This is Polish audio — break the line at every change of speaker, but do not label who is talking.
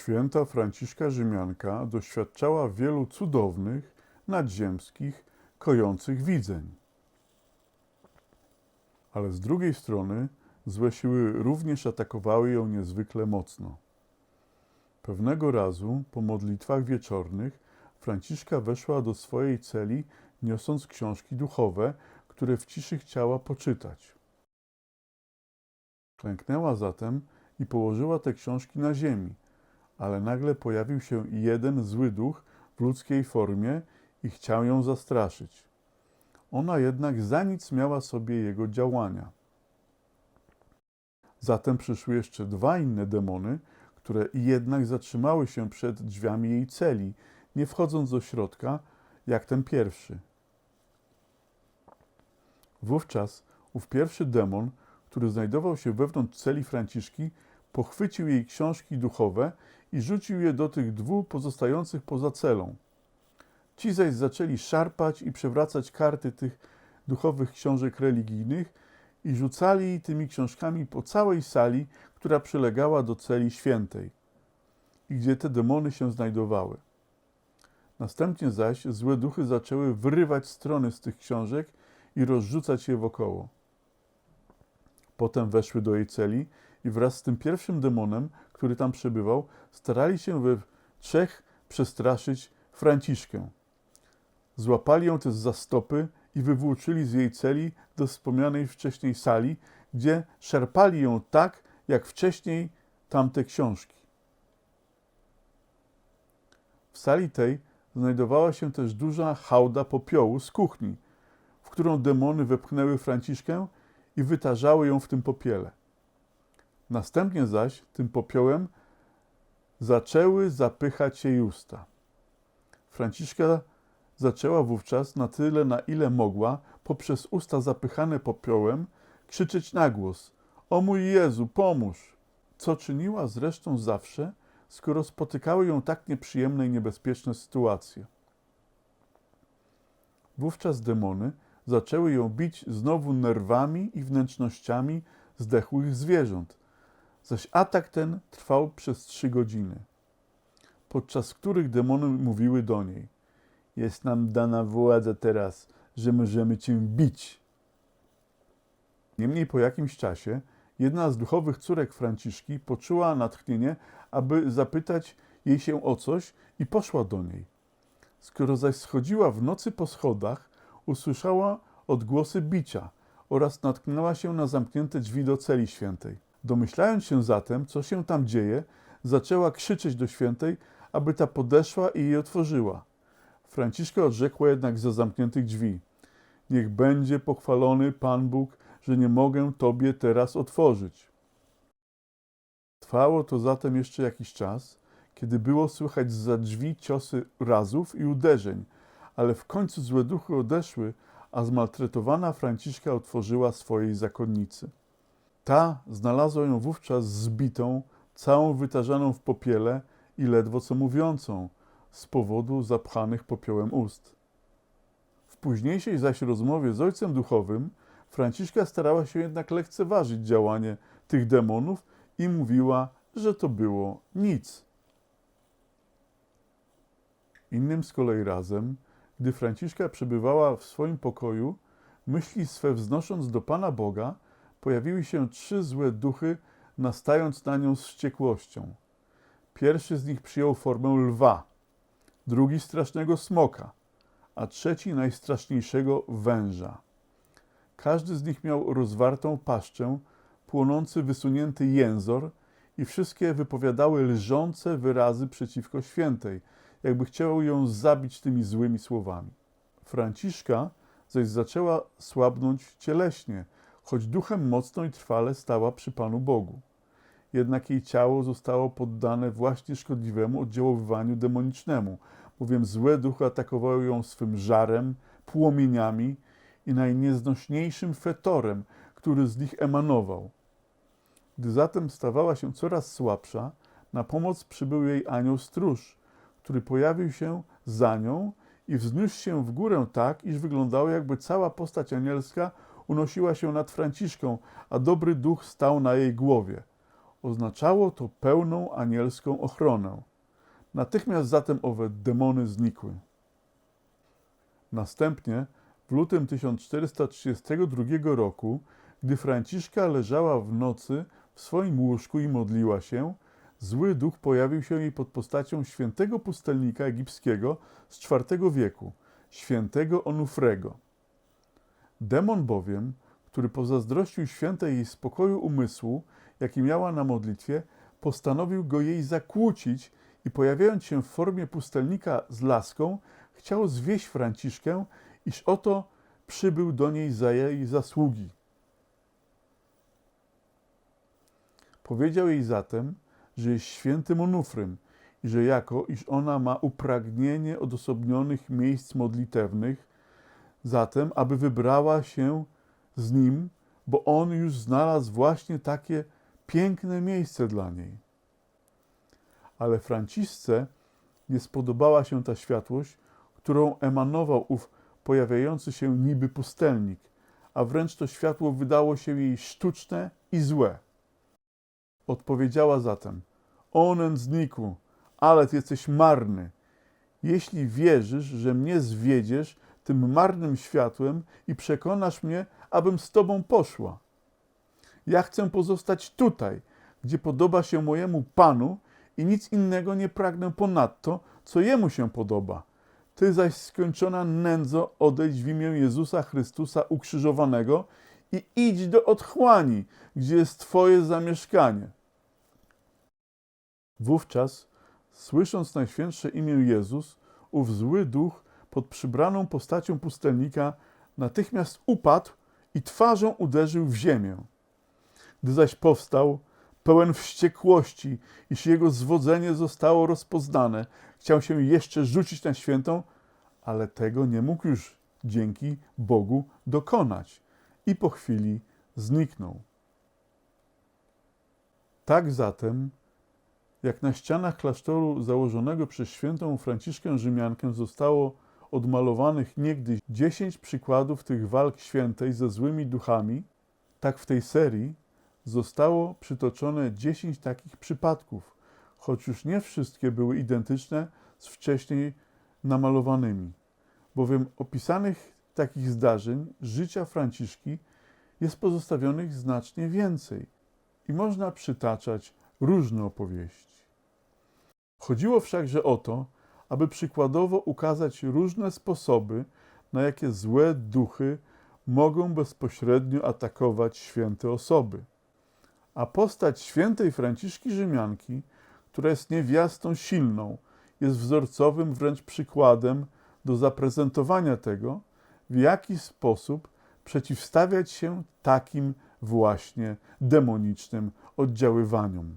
Święta Franciszka Rzymianka doświadczała wielu cudownych, nadziemskich, kojących widzeń. Ale z drugiej strony złe siły również atakowały ją niezwykle mocno. Pewnego razu, po modlitwach wieczornych, Franciszka weszła do swojej celi, niosąc książki duchowe, które w ciszy chciała poczytać. Klęknęła zatem i położyła te książki na ziemi, ale nagle pojawił się jeden zły duch w ludzkiej formie i chciał ją zastraszyć. Ona jednak za nic miała sobie jego działania. Zatem przyszły jeszcze dwa inne demony, które jednak zatrzymały się przed drzwiami jej celi, nie wchodząc do środka, jak ten pierwszy. Wówczas ów pierwszy demon, który znajdował się wewnątrz celi Franciszki, pochwycił jej książki duchowe i rzucił je do tych dwóch pozostających poza celą. Ci zaś zaczęli szarpać i przewracać karty tych duchowych książek religijnych i rzucali tymi książkami po całej sali, która przylegała do celi świętej i gdzie te demony się znajdowały. Następnie zaś złe duchy zaczęły wyrywać strony z tych książek i rozrzucać je wokoło. Potem weszły do jej celi i wraz z tym pierwszym demonem, który tam przebywał, starali się we trzech przestraszyć Franciszkę. Złapali ją też za stopy i wywłóczyli z jej celi do wspomnianej wcześniej sali, gdzie szarpali ją tak, jak wcześniej tamte książki. W sali tej znajdowała się też duża hałda popiołu z kuchni, w którą demony wepchnęły Franciszkę i wytarzały ją w tym popiele. Następnie zaś tym popiołem zaczęły zapychać jej usta. Franciszka zaczęła wówczas na tyle, na ile mogła, poprzez usta zapychane popiołem, krzyczeć na głos: O mój Jezu, pomóż! Co czyniła zresztą zawsze, skoro spotykały ją tak nieprzyjemne i niebezpieczne sytuacje. Wówczas demony zaczęły ją bić znowu nerwami i wnętrznościami zdechłych zwierząt, zaś atak ten trwał przez trzy godziny, podczas których demony mówiły do niej: Jest nam dana władza teraz, że możemy cię bić. Niemniej po jakimś czasie jedna z duchowych córek Franciszki poczuła natchnienie, aby zapytać jej się o coś i poszła do niej. Skoro zaś schodziła w nocy po schodach, usłyszała odgłosy bicia oraz natknęła się na zamknięte drzwi do celi świętej. Domyślając się zatem, co się tam dzieje, zaczęła krzyczeć do świętej, aby ta podeszła i jej otworzyła. Franciszka odrzekła jednak za zamkniętych drzwi: Niech będzie pochwalony Pan Bóg, że nie mogę Tobie teraz otworzyć. Trwało to zatem jeszcze jakiś czas, kiedy było słychać za drzwi ciosy razów i uderzeń, ale w końcu złe duchy odeszły, a zmaltretowana Franciszka otworzyła swojej zakonnicy. Ta znalazła ją wówczas zbitą, całą wytarzaną w popiele i ledwo co mówiącą, z powodu zapchanych popiołem ust. W późniejszej zaś rozmowie z ojcem duchowym Franciszka starała się jednak lekceważyć działanie tych demonów i mówiła, że to było nic. Innym z kolei razem, gdy Franciszka przebywała w swoim pokoju, myśli swe wznosząc do Pana Boga, pojawiły się trzy złe duchy, nastając na nią z wściekłością. Pierwszy z nich przyjął formę lwa, drugi strasznego smoka, a trzeci najstraszniejszego węża. Każdy z nich miał rozwartą paszczę, płonący wysunięty jęzor i wszystkie wypowiadały lżące wyrazy przeciwko świętej, jakby chciał ją zabić tymi złymi słowami. Franciszka zaś zaczęła słabnąć cieleśnie, choć duchem mocno i trwale stała przy Panu Bogu. Jednak jej ciało zostało poddane właśnie szkodliwemu oddziaływaniu demonicznemu, bowiem złe duchy atakowały ją swym żarem, płomieniami i najnieznośniejszym fetorem, który z nich emanował. Gdy zatem stawała się coraz słabsza, na pomoc przybył jej anioł stróż, który pojawił się za nią i wzniósł się w górę tak, iż wyglądało, jakby cała postać anielska unosiła się nad Franciszką, a dobry duch stał na jej głowie. Oznaczało to pełną anielską ochronę. Natychmiast zatem owe demony znikły. Następnie w lutym 1432 roku, gdy Franciszka leżała w nocy w swoim łóżku i modliła się, zły duch pojawił się jej pod postacią świętego pustelnika egipskiego z IV wieku, świętego Onufrego. Demon bowiem, który pozazdrościł świętej jej spokoju umysłu, jaki miała na modlitwie, postanowił go jej zakłócić i pojawiając się w formie pustelnika z laską, chciał zwieść Franciszkę, iż oto przybył do niej za jej zasługi. Powiedział jej zatem, że jest świętym Onufrym i że jako, iż ona ma upragnienie odosobnionych miejsc modlitewnych, zatem, aby wybrała się z nim, bo on już znalazł właśnie takie piękne miejsce dla niej. Ale Francisce nie spodobała się ta światłość, którą emanował ów pojawiający się niby pustelnik, a wręcz to światło wydało się jej sztuczne i złe. Odpowiedziała zatem: O nędzniku, ale ty jesteś marny. Jeśli wierzysz, że mnie zwiedziesz tym marnym światłem i przekonasz mnie, abym z tobą poszła. Ja chcę pozostać tutaj, gdzie podoba się mojemu Panu i nic innego nie pragnę ponadto, co Jemu się podoba. Ty zaś skończona nędzo odejdź w imię Jezusa Chrystusa ukrzyżowanego i idź do otchłani, gdzie jest Twoje zamieszkanie. Wówczas, słysząc najświętsze imię Jezus, ów zły duch pod przybraną postacią pustelnika natychmiast upadł i twarzą uderzył w ziemię. Gdy zaś powstał, pełen wściekłości, iż jego zwodzenie zostało rozpoznane, chciał się jeszcze rzucić na świętą, ale tego nie mógł już dzięki Bogu dokonać i po chwili zniknął. Tak zatem, jak na ścianach klasztoru założonego przez świętą Franciszkę Rzymiankę zostało odmalowanych niegdyś dziesięć przykładów tych walk świętej ze złymi duchami, tak w tej serii zostało przytoczone dziesięć takich przypadków, choć już nie wszystkie były identyczne z wcześniej namalowanymi, bowiem opisanych takich zdarzeń życia Franciszki jest pozostawionych znacznie więcej i można przytaczać różne opowieści. Chodziło wszakże o to, aby przykładowo ukazać różne sposoby, na jakie złe duchy mogą bezpośrednio atakować święte osoby. A postać świętej Franciszki Rzymianki, która jest niewiastą silną, jest wzorcowym wręcz przykładem do zaprezentowania tego, w jaki sposób przeciwstawiać się takim właśnie demonicznym oddziaływaniom.